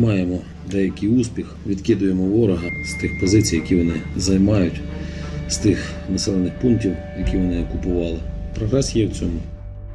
маємо деякий успіх, відкидуємо ворога з тих позицій, які вони займають, з тих населених пунктів, які вони окупували. Прогрес є в цьому.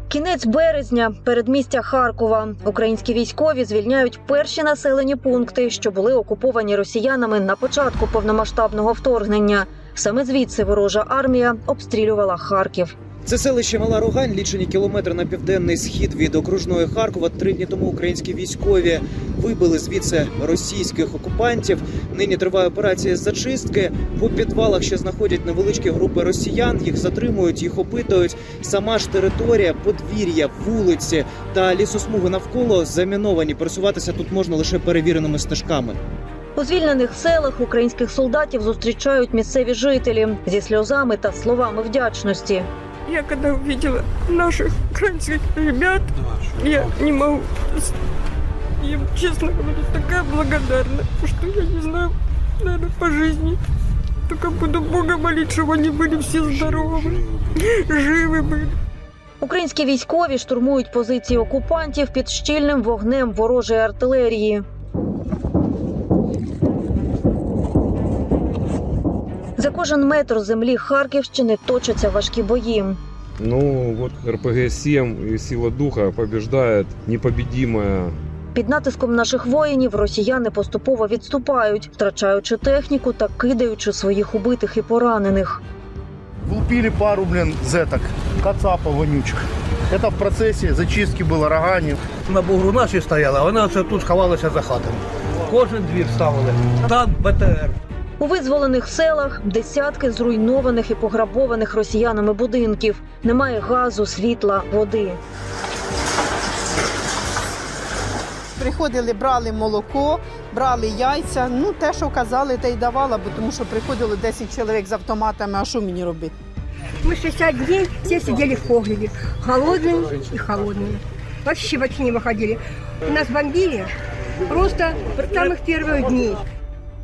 Кінець березня, передмістя Харкова. Українські військові звільняють перші населені пункти, що були окуповані росіянами на початку повномасштабного вторгнення. Саме звідси ворожа армія обстрілювала Харків. Це селище Мала Рогань, лічені кілометри на південний схід від окружної Харкова. Три дні тому українські військові вибили звідси російських окупантів. Нині триває операція з зачистки. По підвалах ще знаходять невеличкі групи росіян. Їх затримують, їх опитують. Сама ж територія, подвір'я, вулиці та лісосмуги навколо заміновані. Пересуватися тут можна лише перевіреними стежками. У звільнених селах українських солдатів зустрічають місцеві жителі зі сльозами та словами вдячності. Я когда увидела наших украинских ребят, я не могу... с- Я, честно говоря, такая благодарна, что я не знаю, наверное, по жизни. Только буду Бога молить, чтобы они были все здоровы, живы были. Українські військові штурмують позиції окупантів під щільним вогнем ворожої артилерії. За кожен метр землі Харківщини точаться важкі бої. Ну, вот РПГ-7 и сила духа побеждает непобедимая Під натиском наших воїнів росіяни поступово відступають, втрачаючи техніку та кидаючи своїх убитих і поранених. Влупили пару, блин, зеток, кацапа вонючих. Это в процессе зачистки было роганів. на бугру наші стояла, а вона все тут сховалася за хатами. Кожен двір ставили. Танк БТР. У визволених селах десятки зруйнованих і пограбованих росіянами будинків. Немає газу, світла, води. Приходили, брали молоко, брали яйця. Ну, те, що казали, те й давала, бо тому що приходило 10 чоловік з автоматами, а що мені робити? Мы 60 дней все сидели в погребе, голодные и холодные. Вообще вообще не выходили. Нас бомбили просто с самых первых дней.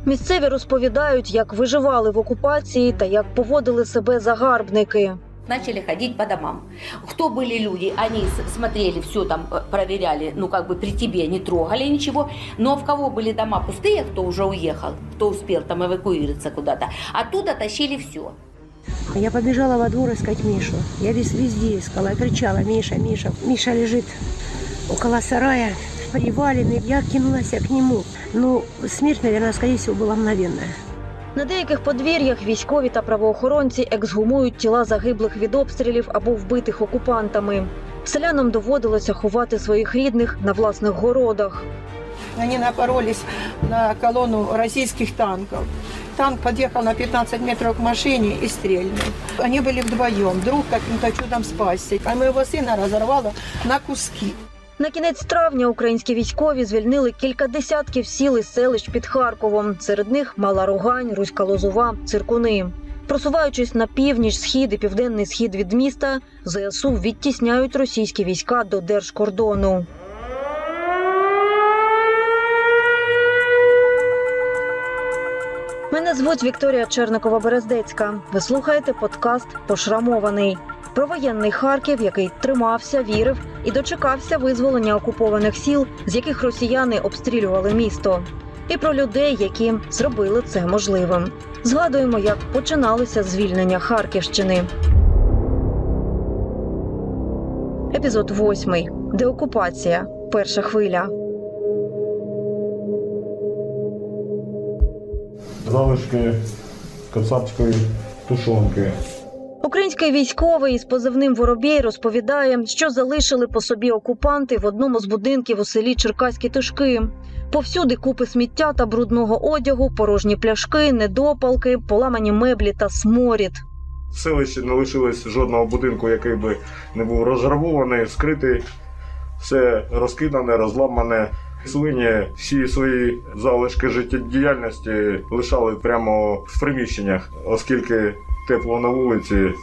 Місцеві розповідають, як виживали в окупації та як поводили себе загарбники. начали ходить по домам. Кто были люди, они с- смотрели, все там э, проверяли, ну как бы при тебе не трогали ничего, но в кого были дома пустые, кто уже уехал, кто успел там эвакуироваться куда-то, оттуда тащили все. Я побежала во двор искать Мишу. Я вез- везде искала, я кричала, Миша, Миша. Миша лежит около сарая, приваленный. Я кинулась к нему. Но смерть, наверное, скорее всего, была мгновенная. На деяких подвір'ях військові та правоохоронці ексгумують тіла загиблих від обстрілів або вбитих окупантами. Селянам доводилося ховати своїх рідних на власних городах. Они напоролись на колонну российских танков. Танк подъехал на 15 метров к машине и стрельнул. Они были вдвоем, друг каким-то чудом спасся. А моего сына разорвало на куски. На кінець травня українські військові звільнили кілька десятків сіл і селищ під Харковом. Серед них Мала Рогань, Руська Лозова, Циркуни. Просуваючись на північ, схід і південний схід від міста, ЗСУ відтісняють російські війська до держкордону. Мене звуть Вікторія Черникова Берездецька. Ви слухаєте подкаст Пошрамований про воєнний Харків, який тримався, вірив і дочекався визволення окупованих сіл, з яких росіяни обстрілювали місто, і про людей, які зробили це можливим. Згадуємо, як починалося звільнення Харківщини. Епізод восьмий. Деокупація. Перша хвиля. залишки кацапської тушонки. Український військовий із позивним Воробій розповідає, що залишили по собі окупанти в одному з будинків у селі Черкаські Тишки. Повсюди купи сміття та брудного одягу, порожні пляшки, недопалки, поламані меблі та сморід. В селищі не лишилось жодного будинку, який би не був розграбований, скритий. Все розкидане, розламане. Свині всі свої залишки життєдіяльності лишали прямо в приміщеннях, оскільки тепло на вулиці,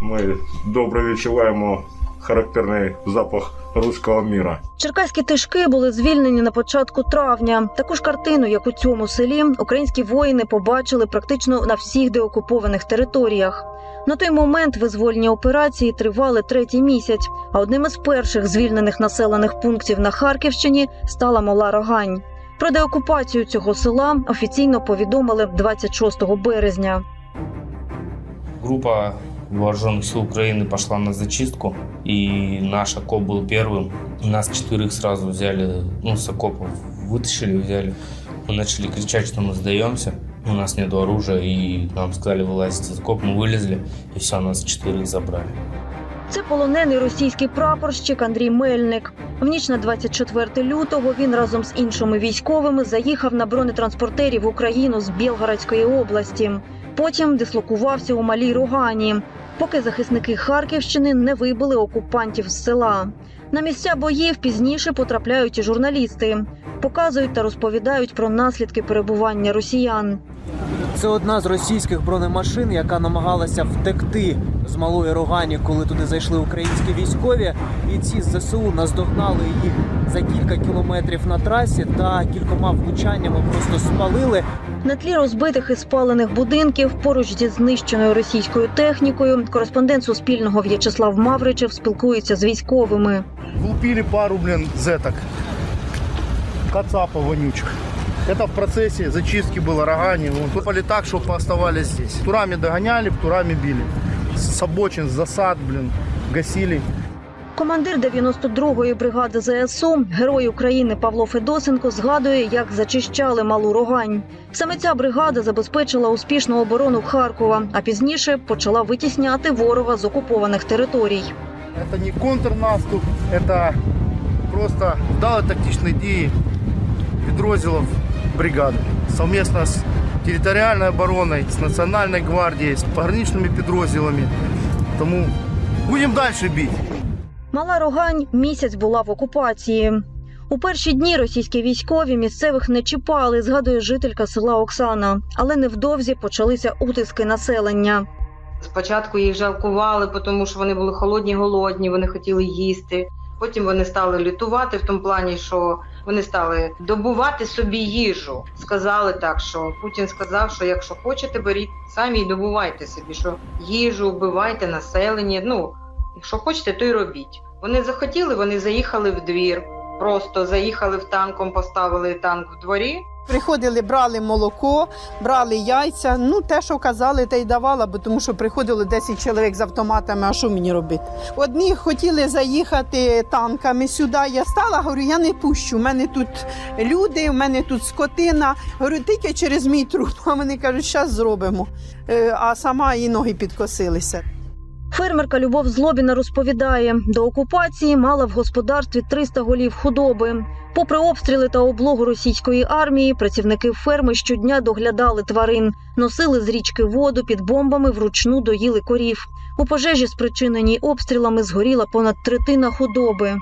ми добре відчуваємо характерний запах руського міра. Черкаські тишки були звільнені на початку травня. Таку ж картину, як у цьому селі, українські воїни побачили практично на всіх деокупованих територіях. На той момент визвольні операції тривали третій місяць. А одним із перших звільнених населених пунктів на Харківщині стала Мала Рогань. Про деокупацію цього села офіційно повідомили 26 березня. Группа вооруженных сил Украины пошла на зачистку, и наш окоп был первым. Нас четверых сразу взяли, ну, с окопов вытащили, взяли. Мы начали кричать, что мы сдаемся, у нас нет оружия, и нам сказали вылазить из окопа, мы вылезли, и все, нас четверых забрали. Це полонений російський прапорщик Андрій Мельник. В ніч на 24 лютого він разом з іншими військовими заїхав на бронетранспортері в Україну з Білгородської області. Потім дислокувався у малій Рогані, поки захисники Харківщини не вибили окупантів з села. На місця боїв пізніше потрапляють і журналісти, показують та розповідають про наслідки перебування росіян. Це одна з російських бронемашин, яка намагалася втекти з малої Рогані, коли туди зайшли українські військові. Бійці з ЗСУ наздогнали їх за кілька кілометрів на трасі та кількома влучаннями просто спалили. На тлі розбитих і спалених будинків поруч зі знищеною російською технікою кореспондент Суспільного В'ячеслав Мавричев спілкується з військовими. Влупили пару, блин, зеток. Кацапов вонючих. Это в процессе зачистки было рогани. Вот. Попали так, что пооставались здесь. Турами догоняли, турами били. С обочин, с засад, блин, гасили. Командир 92-ї бригади ЗСУ, герой України Павло Федосенко, згадує, як зачищали малу Рогань. Саме ця бригада забезпечила успішну оборону Харкова, а пізніше почала витісняти ворога з окупованих територій. Это не контрнаступ, это просто вдали тактичной дії підрозділів бригади. Совместно з територіальною обороною, з Національною гвардією, з пограничними підрозділами. Тому будемо далі бити. Мала Рогань місяць була в окупації. У перші дні російські військові місцевих не чіпали, згадує жителька села Оксана. Але невдовзі почалися утиски населення. Спочатку їх жалкували, тому що вони були холодні, голодні, вони хотіли їсти. Потім вони стали лютувати в тому плані, що вони стали добувати собі їжу. Сказали так, що Путін сказав, що якщо хочете, беріть самі і добувайте собі, що їжу, вбивайте населення. Ну, якщо хочете, то й робіть. Вони захотіли, вони заїхали в двір. Просто заїхали в танком, поставили танк в дворі. Приходили, брали молоко, брали яйця. Ну, те, що казали, те й давала, бо тому що приходило 10 чоловік з автоматами, а що мені робити? Одні хотіли заїхати танками сюди. Я стала, говорю, я не пущу. У мене тут люди, у мене тут скотина. Говорю, тільки через мій труп. А вони кажуть, зараз зробимо. Е, А сама і ноги підкосилися. Фермерка Любов Злобіна розповідає, до окупації мала в господарстві 300 голів худоби. Попри обстріли та облогу російської армії, працівники ферми щодня доглядали тварин, носили з річки воду під бомбами, вручну доїли корів. У пожежі, спричиненій обстрілами, згоріла понад третина худоби.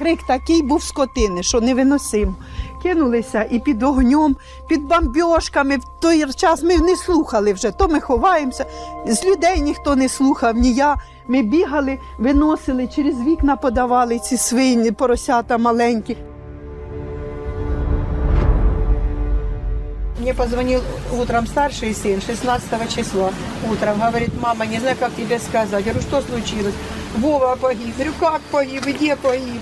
Крик такий був скотини, що невиносим. Кинулися і під огнем, під бомбьошками. В той час ми не слухали вже, то ми ховаємося. З людей ніхто не слухав, ні я. Ми бігали, виносили, через вікна подавали ці свині, поросята маленькі. Мне позвонил утром старший сын, 16 числа, утром, говорит, мама, не знаю, как тебе сказать. Я говорю, что случилось? Вова погиб. Говорю, как погиб, где погиб?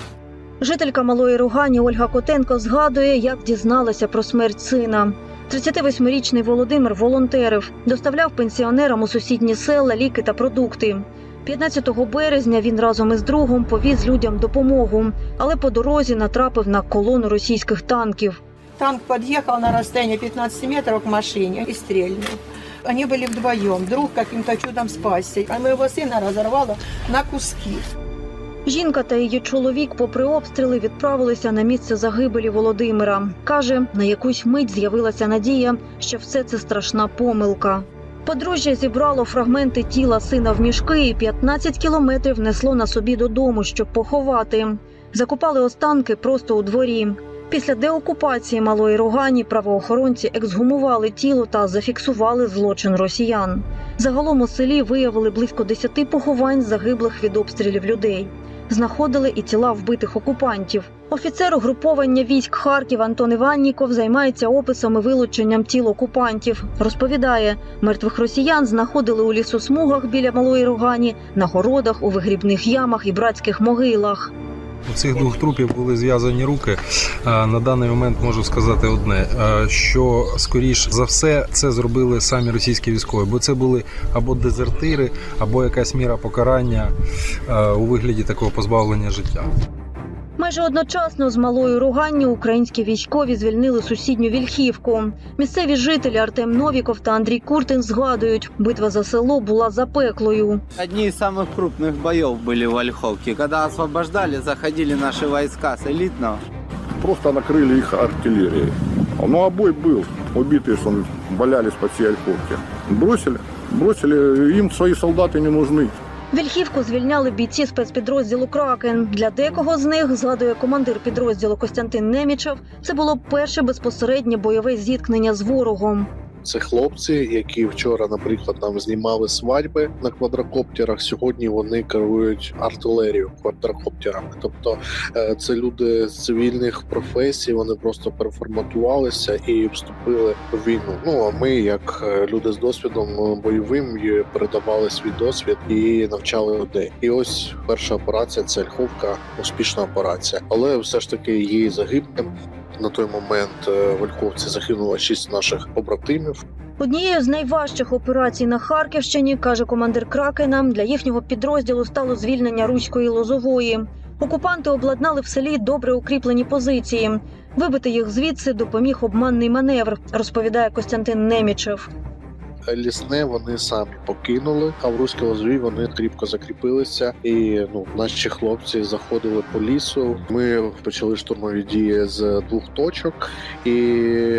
Жителька Малої Ругані Ольга Котенко згадує, як дізналася про смерть сина. 38-річний Володимир волонтерив, доставляв пенсіонерам у сусідні села ліки та продукти. 15 березня він разом із другом повіз людям допомогу, але по дорозі натрапив на колону російських танків. Танк подъехал на расстояние 15 метров к машине и стрельнул. Они были вдвоем, друг каким-то чудом спасся, а моего сына разорвало на куски. Жінка та її чоловік, попри обстріли, відправилися на місце загибелі Володимира. Каже, на якусь мить з'явилася надія, що все це страшна помилка. Подружжя зібрало фрагменти тіла сина в мішки і 15 кілометрів несло на собі додому, щоб поховати. Закопали останки просто у дворі. Після деокупації малої Рогані правоохоронці ексгумували тіло та зафіксували злочин росіян. Загалом у селі виявили близько 10 поховань загиблих від обстрілів людей. Знаходили і тіла вбитих окупантів. Офіцер угруповання військ Харків Антон Іванніков займається описом і вилученням тіл окупантів. Розповідає, мертвих росіян знаходили у лісосмугах біля малої Рогані, на городах, у вигрібних ямах і братських могилах. У цих двох трупів були зв'язані руки. На даний момент можу сказати одне: що скоріш за все це зробили самі російські військові, бо це були або дезертири, або якась міра покарання у вигляді такого позбавлення життя. Майже одночасно з малою Руганні українські військові звільнили сусідню Вільхівку. Місцеві жителі Артем Новіков та Андрій Куртин згадують, битва за село була запеклою. Одни из самых крупных боев были в Ольховке. Когда освобождали, заходили наши войска с элитного. Просто накрыли их артиллерией. Ну, а бой был. Убитые сон, валялись по всей Ольховке. Бросили. Бросили. Им свои солдаты не нужны. Вільхівку звільняли бійці спецпідрозділу Кракен. Для декого з них згадує командир підрозділу Костянтин Немічев. Це було перше безпосереднє бойове зіткнення з ворогом. Це хлопці, які вчора, наприклад, нам знімали свадьби на квадрокоптерах. Сьогодні вони керують артилерією квадрокоптерами. Тобто е, це люди з цивільних професій. Вони просто переформатувалися і вступили в війну. Ну а ми, як е, люди з досвідом е, бойовим, передавали свій досвід і навчали людей. І ось перша операція це Ольховка, успішна операція, але все ж таки її загиблим. На той момент вольковці в Ольховці загинуло шість наших побратимів. Однією з найважчих операцій на Харківщині, каже командир Кракена, для їхнього підрозділу стало звільнення Руської Лозової. Окупанти обладнали в селі добре укріплені позиції. Вибити їх звідси допоміг обманний маневр, розповідає Костянтин Немічев. Лісне вони самі покинули, а в Руській Лозові вони кріпко закріпилися. І ну наші хлопці заходили по лісу. Ми почали штурмові дії з двох точок, і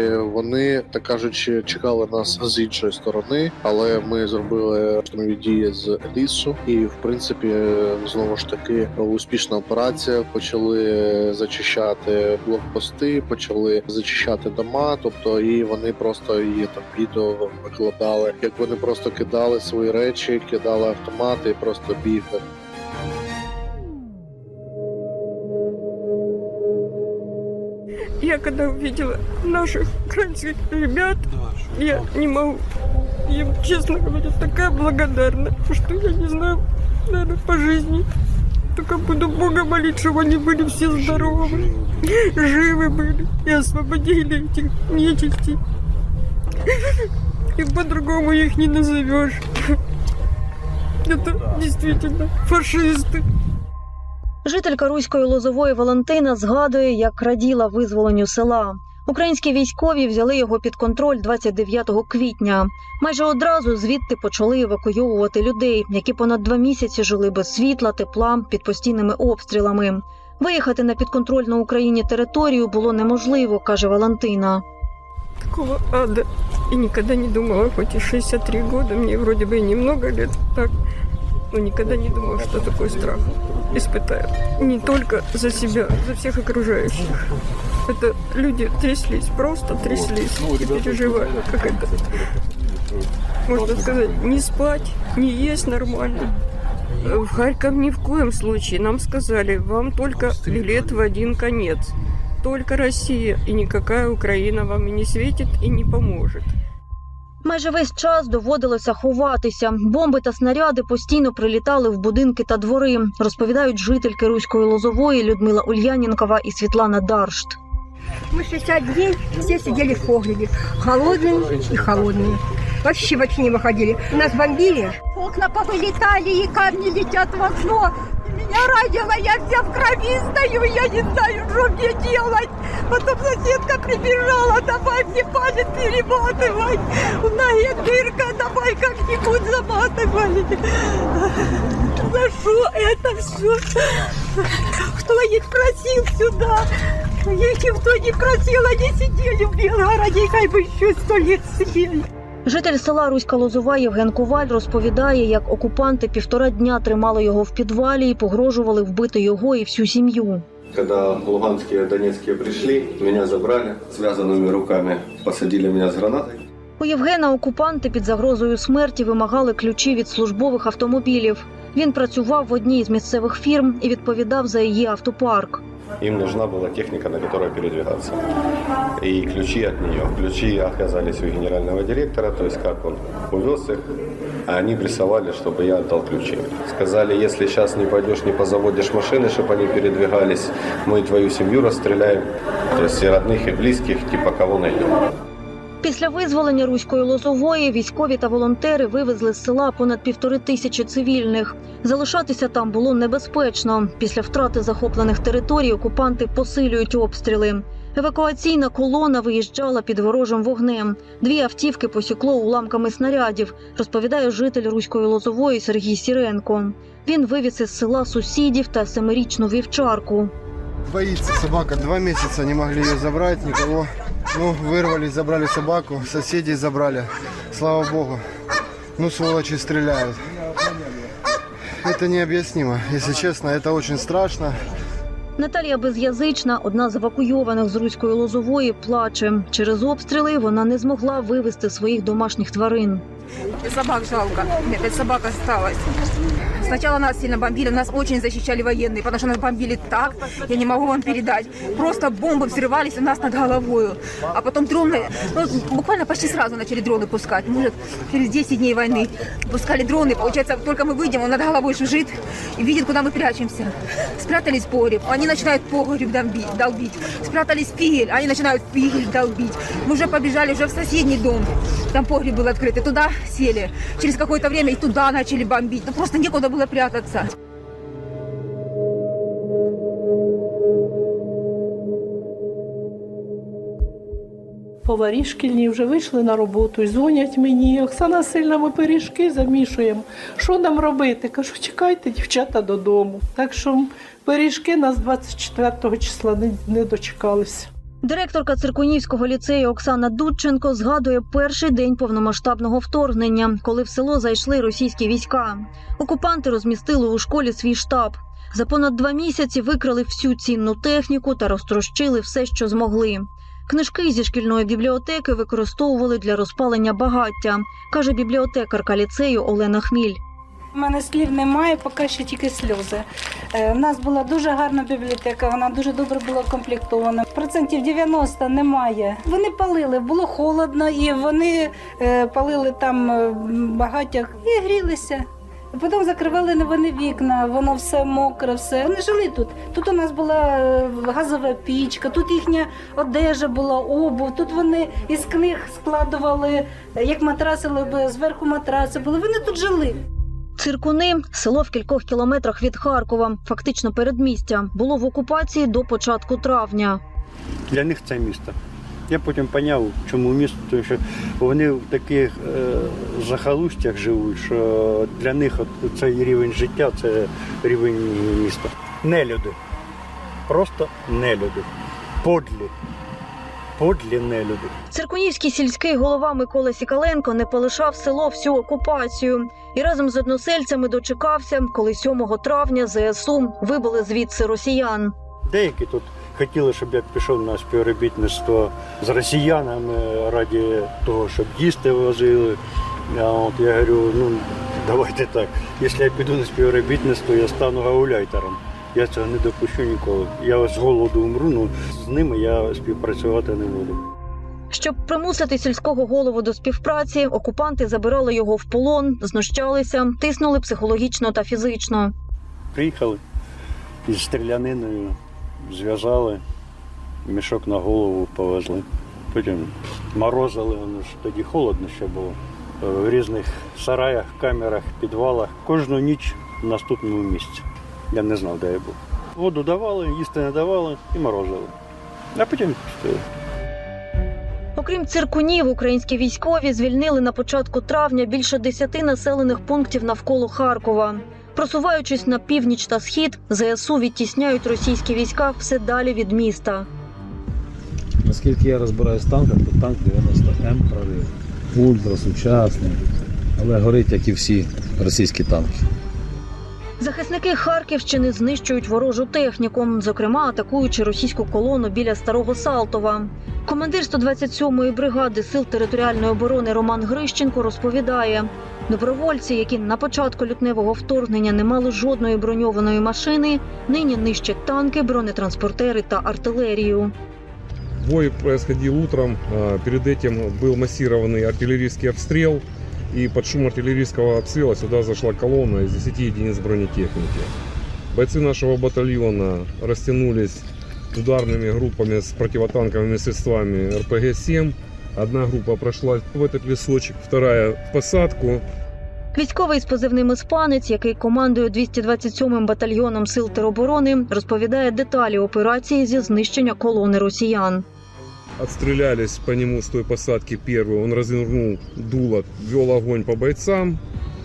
вони так кажучи чекали нас з іншої сторони. Але ми зробили штурмові дії з лісу, і в принципі знову ж таки успішна операція. Почали зачищати блокпости, почали зачищати дома. Тобто, і вони просто є там відео викладали, як вони просто кидали свої речі, кидали автомати, і просто бігли. Я когда увидела наших украинских ребят, я не могу, им, честно говоря, такая благодарна, что я не знаю, наверное, по жизни. Только буду Бога молить, чтобы они были все здоровы, живы были и освободили этих нечисти. И по-другому их не назовешь. Это действительно фашисты. Жителька Руської Лозової Валентина згадує, як раділа визволенню села. Українські військові взяли його під контроль 29 квітня. Майже одразу звідти почали евакуйовувати людей, які понад два місяці жили без світла, тепла під постійними обстрілами. Виїхати на підконтрольну Україні територію було неможливо, каже Валентина. Такого ада. И никогда не думала, хоть и 63 года, мне вроде бы и немного лет, так, но никогда не думала, что такой страх испытаю. Не только за себя, за всех окружающих. Это люди тряслись, просто тряслись и переживали, как это, можно сказать, не спать, не есть нормально. В Харьков ни в коем случае. Нам сказали, вам только билет в один конец. Только Россия и никакая Украина вам и не светит и не поможет. Майже весь час доводилося ховатися. Бомби та снаряди постійно прилітали в будинки та двори, розповідають жительки Руської Лозової Людмила Ульянінкова і Світлана Даршт. Мы 60 дней все сидели в погребе, голодные и холодные. Вообще вообще не выходили. Нас бомбили. Окна повылетали, и камни летят в окно. Меня ранило, я вся в крови стою, я не знаю, что мне делать. Потом соседка прибежала, давай мне палец перематывать. В ноге дырка, давай как-нибудь заматывай. За что это все? Кто их просил сюда? Их никто не просил, они сидели в Белгороде, как бы еще сто лет сидели. Житель села Руська Лозова Євген Коваль розповідає, як окупанти півтора дня тримали його в підвалі і погрожували вбити його і всю сім'ю. Когда луганские, донецкие пришли, меня забрали, связанными руками посадили меня с гранатой. У Євгена окупанти під загрозою смерті вимагали ключі від службових автомобілів. Він працював в одній з місцевих фірм і відповідав за її автопарк. Им нужна была техника, на которой передвигаться. И ключи от нее. Ключи оказались у генерального директора, то есть как он увез их. а они прессовали, чтобы я отдал ключи. Сказали, если сейчас не пойдешь, не позаводишь машины, чтобы они передвигались, мы твою семью расстреляем. То есть и родных, и близких, типа кого найдем. Після визволення руської лозової військові та волонтери вивезли з села понад півтори тисячі цивільних. Залишатися там було небезпечно. Після втрати захоплених територій окупанти посилюють обстріли. Евакуаційна колона виїжджала під ворожим вогнем. Дві автівки посікло уламками снарядів, розповідає житель руської лозової Сергій Сіренко. Він вивіз із села сусідів та семирічну вівчарку. Боится собака. Два месяца не могли ее забрать, никого. Ну, вырвали, забрали собаку, соседей забрали. Слава богу. Ну, сволочи стреляют. Это необъяснимо. Если честно, это очень страшно. Наталія Безязична, одна з евакуйованих з руської лозової, плаче. Через обстріли вона не змогла вивезти своїх домашніх тварин. Собак жалко. Нет, эта собака осталась. Сначала нас сильно бомбили, нас очень защищали военные, потому что нас бомбили так, я не могу вам передать. Просто бомбы взрывались у нас над головой. А потом дроны, ну, буквально почти сразу начали дроны пускать. Может, через 10 дней войны пускали дроны. Получается, только мы выйдем, он над головой шужит и видит, куда мы прячемся. Спрятались в погреб, они начинают погреб долбить. долбить. Спрятались в фигель, они начинают фигель долбить. Мы уже побежали уже в соседний дом. Там погреб был открытый, туда сели. Через какое-то время и туда начали бомбить. Ну просто некуда было прятаться. Поварі шкільні вже вийшли на роботу і дзвонять мені. Оксана сильна, ми пиріжки замішуємо. Що нам робити? Кажу, чекайте, дівчата додому. Так що пиріжки нас 24 числа не дочекалися. Директорка Циркунівського ліцею Оксана Дудченко згадує перший день повномасштабного вторгнення, коли в село зайшли російські війська. Окупанти розмістили у школі свій штаб. За понад два місяці викрали всю цінну техніку та розтрощили все, що змогли. Книжки зі шкільної бібліотеки використовували для розпалення багаття, каже бібліотекарка ліцею Олена Хміль. У мене слів немає, поки що тільки сльози. Е, У нас була дуже гарна бібліотека, вона дуже добре була комплектована. Процентів 90 немає. Вони палили, було холодно, і вони е, палили там е, багаття і грілися. Потім закривали вони вікна, воно все мокре, все. Вони жили тут. Тут у нас була е, газова пічка, тут їхня одежа була, обув, тут вони із книг складували, е, як матрасили зверху матраси були. Вони тут жили. Циркуни село в кількох кілометрах від Харкова, фактично передмістя, було в окупації до початку травня. Для них це місто. Я потім поняв, чому місто, тому що вони в таких е, захолустях живуть, що для них цей рівень життя це рівень міста. Нелюди. Просто нелюди. Подлі. Подлі нелюди. Циркунівський сільський голова Микола Сікаленко не полишав село всю окупацію і разом з односельцями дочекався, коли 7 травня ЗСУ вибили звідси росіян. Деякі тут хотіли, щоб я пішов на співробітництво з росіянами раді того, щоб їсти возили. А от я говорю, ну давайте так. Якщо я піду на співробітництво, я стану гауляйтером. Я цього не допущу ніколи. Я з голоду умру, ну з ними я співпрацювати не буду. Щоб примусити сільського голову до співпраці, окупанти забирали його в полон, знущалися, тиснули психологічно та фізично. Приїхали із стріляниною, зв'язали, мішок на голову повезли. Потім морозили, воно ж тоді холодно ще було. В різних сараях, камерах, підвалах. Кожну ніч в наступному місці. Я не знав, де я був. Воду давали, їсти не давали і морозили. А потім пустили. Окрім циркунів, українські військові звільнили на початку травня більше десяти населених пунктів навколо Харкова. Просуваючись на північ та схід, ЗСУ відтісняють російські війська все далі від міста. Наскільки я розбираюсь в танках, то танк 90М прорив. Ультрасучасний, але горить, як і всі російські танки. Захисники Харківщини знищують ворожу техніку, зокрема атакуючи російську колону біля старого Салтова. Командир 127-ї бригади сил територіальної оборони Роман Грищенко розповідає: добровольці, які на початку лютневого вторгнення не мали жодної броньованої машини, нині нищать танки, бронетранспортери та артилерію. Бой происходил утром, а, перед этим был массированный артиллерийский обстрел. И под шум артиллерийского обстрела сюда зашла колонна из 10 единиц бронетехники. Бойцы нашего батальона растянулись ударными группами с противотанковыми средствами РПГ-7. Одна группа прошла в этот лесочек, вторая в посадку. Військовий з позивним «Іспанець», який командує 227-м батальйоном сил тероборони, розповідає деталі операції зі знищення колони росіян. Отстрелялись по нему с той посадки первый. Он развернул дуло, вел огонь по бойцам.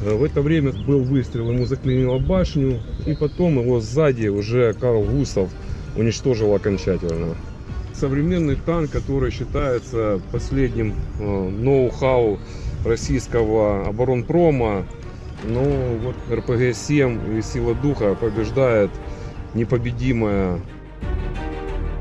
Э, В это время был выстрел, ему заклинило башню. И потом его сзади уже Карл Густав уничтожил окончательно. Современный танк, который считается последним э, ноу-хау российского оборонпрома. Ну вот РПГ-7 и Сила Духа побеждает непобедимая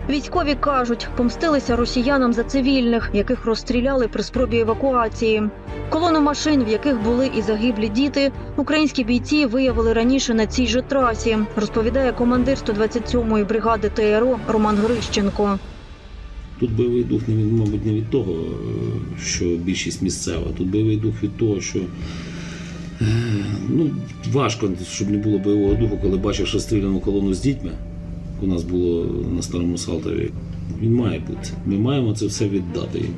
Військові кажуть, помстилися росіянам за цивільних, яких розстріляли при спробі евакуації. Колону машин, в яких були і загиблі діти, українські бійці виявили раніше на цій же трасі, розповідає командир 127-ї бригади ТРО Роман Грищенко. Тут бойовий дух не від, мабуть, не від того, е, що більшість місцева. Тут бойовий дух від того, що е, ну, важко, щоб не було бойового духу, коли бачиш розстріляну колону з дітьми. Як У нас було на старому Салтові. Він має бути. Ми маємо це все віддати їм.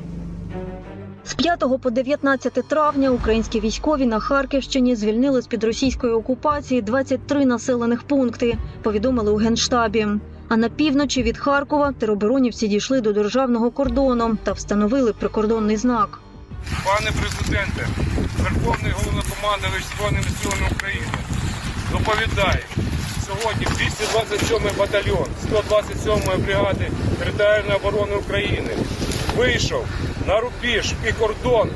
З 5 по 19 травня українські військові на Харківщині звільнили з під російської окупації 23 населених пункти. Повідомили у генштабі. А на півночі від Харкова тероборонівці дійшли до державного кордону та встановили прикордонний знак. Пане президенте, Верховний головнокомандувач Збройними силами України доповідає, сьогодні 227 батальйон 127 бригади територіальної оборони України вийшов на рубіж і кордон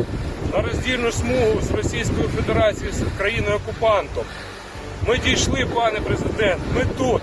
на роздільну смугу з Російською Федерацією з країною окупантом. Ми дійшли, пане президент, ми тут.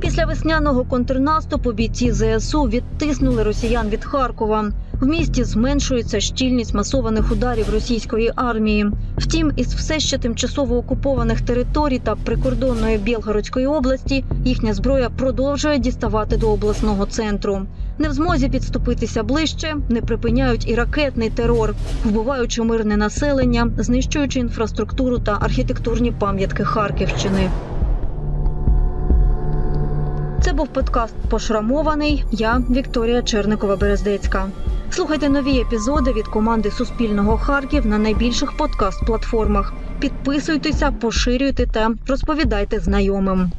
Після весняного контрнаступу бійці ЗСУ відтиснули росіян від Харкова. В місті зменшується щільність масованих ударів російської армії. Втім, із все ще тимчасово окупованих територій та прикордонної Білгородської області їхня зброя продовжує діставати до обласного центру. Не в змозі підступитися ближче, не припиняють і ракетний терор, вбиваючи мирне населення, знищуючи інфраструктуру та архітектурні пам'ятки Харківщини. Це був подкаст Пошрамований. Я Вікторія Черникова Берездецька. Слухайте нові епізоди від команди Суспільного Харків на найбільших подкаст-платформах. Підписуйтеся, поширюйте та розповідайте знайомим.